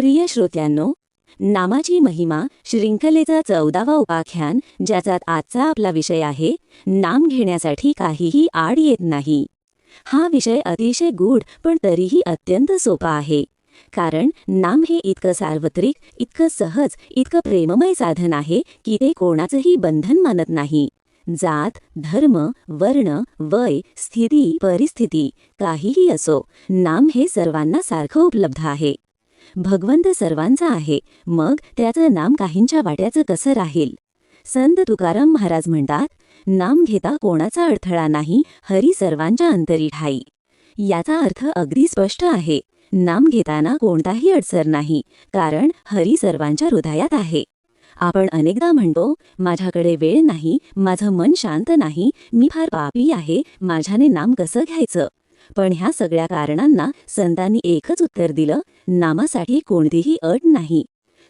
प्रिय श्रोत्यांनो नामाची महिमा श्रृंखलेचा चौदावा उपाख्यान ज्याचा आजचा आपला विषय आहे नाम घेण्यासाठी काहीही आड येत नाही. हा विषय अतिशय गूढ पण तरीही अत्यंत सोपा आहे. कारण नाम हे इतकं सार्वत्रिक इतकं सहज इतकं प्रेममय साधन आहे की ते कोणाचंही बंधन मानत नाही. जात धर्म वर्ण वय स्थिती परिस्थिती काहीही असो नाम हे सर्वांना सारखं उपलब्ध आहे. भगवंत सर्वांचा आहे. मग त्याचं नाम काहींच्या वाट्याचं कसं राहील? संत तुकाराम महाराज म्हणतात नाम घेता कोणाचा अडथळा नाही हरी सर्वांच्या अंतरी ठाई. याचा अर्थ अगदी स्पष्ट आहे. नाम घेताना कोणताही अडसर नाही कारण हरी सर्वांच्या हृदयात आहे. आपण अनेकदा म्हणतो माझ्याकडे वेळ नाही माझं मन शांत नाही मी फार पापी आहे माझ्याने नाम कसं घ्यायचं? पण ह्या सगळ्या कारणांना संतांनी एकच उत्तर दिलं नामासाठी कोणतीही अट नाही.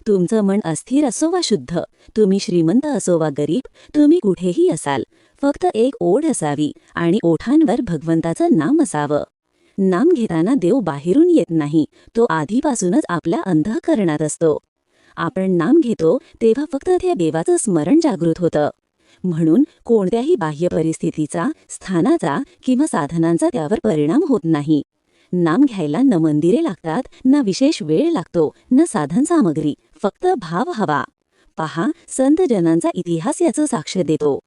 तुमचं मन अस्थिर असो वा शुद्ध तुम्ही श्रीमंत असो वा गरीब तुम्ही कुठेही असाल फक्त एक ओढ असावी आणि ओठांवर भगवंताचं नाम असावं. नाम घेताना देव बाहेरून येत नाही तो आधीपासूनच आपल्या अंधःकरणात असतो. आपण नाम घेतो तेव्हा फक्त त्या देवाचं स्मरण जागृत होतं. म्हणून कोणत्याही बाह्य परिस्थितीचा स्थानाचा किंवा साधनांचा त्यावर परिणाम होत नाही. नाम घ्यायला न मंदिरे लागतात न विशेष वेळ लागतो न साधन सामग्री फक्त भाव हवा. पहा संत जनांचा इतिहास याचं साक्ष देतो.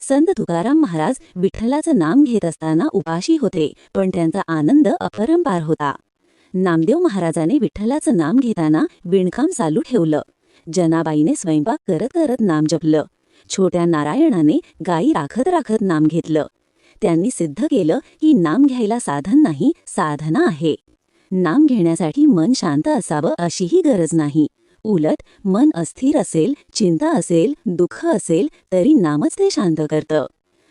संत तुकाराम महाराज विठ्ठलाचं नाम घेत असताना उपाशी होते पण त्यांचा आनंद अपरंपार होता. नामदेव महाराजाने विठ्ठलाचं नाम घेताना विणकाम चालू ठेवलं. जनाबाईने स्वयंपाक करत करत नाम जपलं. छोट्या नारायणाने गायी राखत राखत नाम घेतलं. त्यांनी सिद्ध केलं की नाम घ्यायला साधन नाही साधना आहे. नाम घेण्यासाठी मन शांत असावं अशीही गरज नाही. उलट मन अस्थिर असेल चिंता असेल दुःख असेल तरी नामच ते शांत करतं.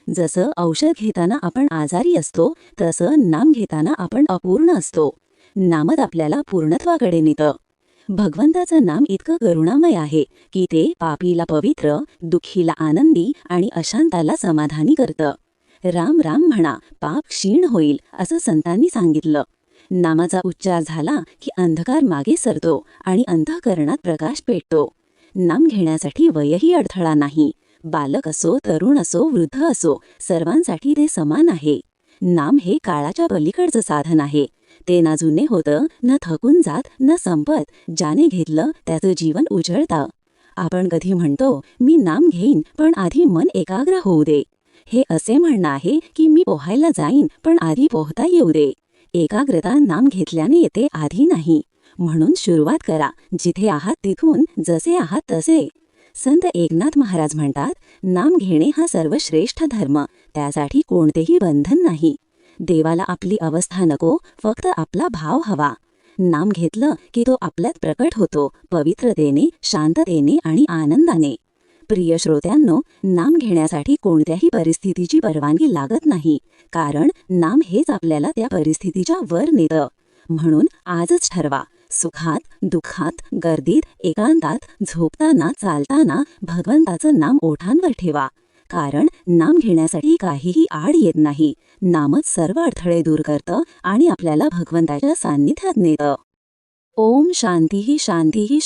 जसं औषध घेताना आपण आजारी असतो तसं नाम घेताना आपण अपूर्ण असतो. नामच आपल्याला पूर्णत्वाकडे नेतं. भगवंताचं नाम इतकं करुणामय आहे की ते पापीला पवित्र दुःखीला आनंदी आणि अशांताला समाधानी करतं. राम राम म्हणा पाप क्षीण होईल असं संतांनी सांगितलं. नामाचा उच्चार झाला की अंधकार मागे सरतो आणि अंधकरणात प्रकाश पेटतो. नाम घेण्यासाठी वयही अडथळा नाही. बालक असो तरुण असो वृद्ध असो सर्वांसाठी ते समान आहे. नाम हे काळाच्या पलीकडचं साधन आहे. ते ना जुने होतं न थकून जात न संपत ज्याने घेतलं त्याचं जीवन उजळतं. आपण कधी म्हणतो मी नाम घेईन पण आधी मन एकाग्र होऊ दे. हे असे म्हणणं आहे की मी पोहायला जाईन पण आधी पोहता येऊ दे. एकाग्रता नाम घेतल्याने येते आधी नाही. म्हणून सुरुवात करा जिथे आहात तिथून जसे आहात तसे. संत एकनाथ महाराज म्हणतात नाम घेणे हा सर्वश्रेष्ठ धर्म त्यासाठी कोणतेही बंधन नाही. देवाला आपली अवस्था नको फक्त आपला भाव हवा. नाम घेतलं की तो आपल्यात प्रकट होतो पवित्रतेने शांततेने आणि आनंदाने. प्रिय श्रोत्यांनो नाम घेण्यासाठी कोणत्याही परिस्थितीची परवानगी लागत नाही कारण नाम हेच आपल्याला त्या परिस्थितीच्या वर नेतं. म्हणून आजच ठरवा सुखात दुःखात गर्दीत एकांतात झोपताना चालताना भगवंताचं नाम ओठांवर ठेवा. कारण नाम घेण्यासाठी काहीही आड येत नाही. नामच सर्व अडथळे दूर करतं आणि आपल्याला भगवंताच्या सान्निध्यात नेतं. ओम शांतीही शांती ही